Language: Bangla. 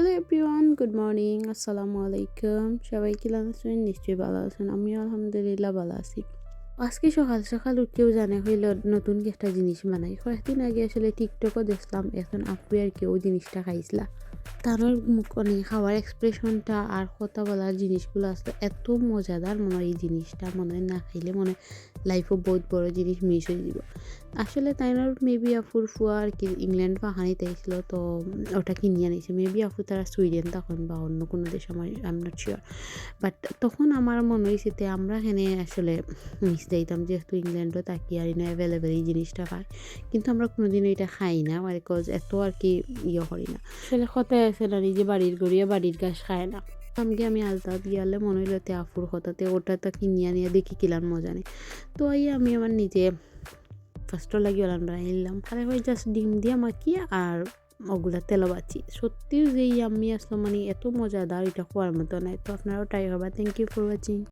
হ্যালো এভরিওয়ান গুড মর্নিং আসসালামু আলাইকুম সবাই কি আছেন? নিশ্চয়ই ভালো আছেন। আমিও আলহামদুলিল্লাহ ভালো আছি। আজকে সকাল সকাল উঠেও জানে হইল নতুন একটা জিনিস বানাই। কয়েকদিন আগে আসলে টিকটকও দেখলাম। এখন আপু আর কেউ জিনিসটা খাইছিলা। তানোর মানে খাওয়ার এক্সপ্রেশনটা আর কথা বলার জিনিসগুলো আসলে এত মজাদার মনে হয় এই জিনিসটা। মনে হয় না খাইলে মনে লাইফও বহুত বড় জিনিস মিস হয়ে যাব আসলে তাইনার মেবি আফুর ফুয়া আর কি ইংল্যান্ড বা পাহানি তাইছিল তো ওটা কিনিয়ে নিয়েছে মেবি আফু তারা সুইডেন তখন বা অন্য কোনো দেশ, আমার আই নট শিওর বাট তখন আমার মনে হয়েছে তে আমরা এখানে আসলে মিস দিতাম যেহেতু ইংল্যান্ডও তাকি আর না অ্যাভেলেবেল এই জিনিসটা খাই কিন্তু আমরা কোনোদিনও এটা খাই না বিকজ এত আর কি ইয়ে করি না। আসলে কথায় আছে না, নিজে বাড়ির গড়িয়া বাড়ির গাছ খায় না। আমকে আমি আলতা দিয়ালে মনে হইল তে আফুর কথাতে ওটা তো কিনিয়া নিয়ে দেখি কিলান মজা নেই। তো এই আমি আমার নিজে ফার্স্ট লাগি ওলান নিলাম। আরে ভাই জাস্ট ডিম দিয়া মাখিয়ে আর ওগুলা তেল বাচি সত্যিও যে আমি আসলো মানে এত মজাদার, এটা খোয়ার মতো নাই। তো আপনারাও ট্রাই হবা থ্যাংক ইউ ফর ওয়াচিং